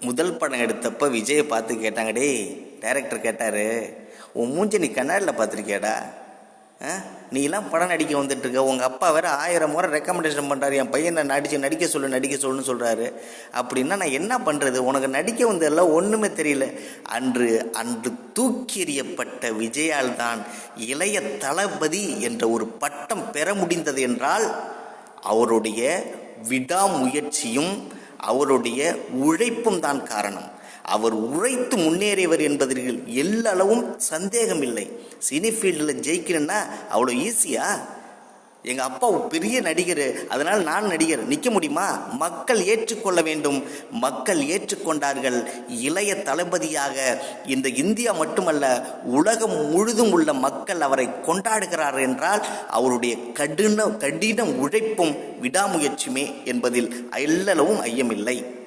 முதல் படம் எடுத்தப்ப விஜயை பார்த்து கேட்டாங்க டே டைரக்டர் கேட்டார். உன் மூஞ்சி நீ கண்ணாடியில் பார்த்துருக்கியாடா? ஆ? நீ எல்லாம் படம் நடிக்க வந்துட்டுருக்க. உங்கள் அப்பா வேறு ஆயிரம் முறை ரெக்கமெண்டேஷன் பண்ணுறாரு என் பையனை நடிச்சு நடிக்க சொல்லு நடிக்க சொல்லுன்னு சொல்கிறாரு அப்படின்னா நான் என்ன பண்ணுறது உனக்கு நடிக்க வந்ததெல்லாம் ஒன்றுமே தெரியல. அன்று அன்று தூக்கெறியப்பட்ட விஜயால் தான் இளைய தளபதி என்ற ஒரு பட்டம் பெற முடிந்தது என்றால் அவருடைய விடாமுயற்சியும் அவருடைய உழைப்பும் தான் காரணம். அவர் உழைத்து முன்னேறியவர் என்பதில் எல்லளவும் சந்தேகம் இல்லை சினி ஃபீல்டில் ஜெயிக்கணும்னா அவ்வளோ ஈஸியாக எங்கள் அப்பா பெரிய நடிகர். அதனால் நான் நடிகர். நிற்க முடியுமா? மக்கள் ஏற்றுக்கொள்ள வேண்டும். மக்கள் ஏற்றுக்கொண்டார்கள். இளைய தளபதியாக இந்த இந்தியா மட்டுமல்ல உலகம் முழுதும் உள்ள மக்கள் அவரை கொண்டாடுகிறார் என்றால் அவருடைய கடின கடின உழைப்பும் விடாமுயற்சியுமே என்பதில் எல்லளவும் ஐயமில்லை.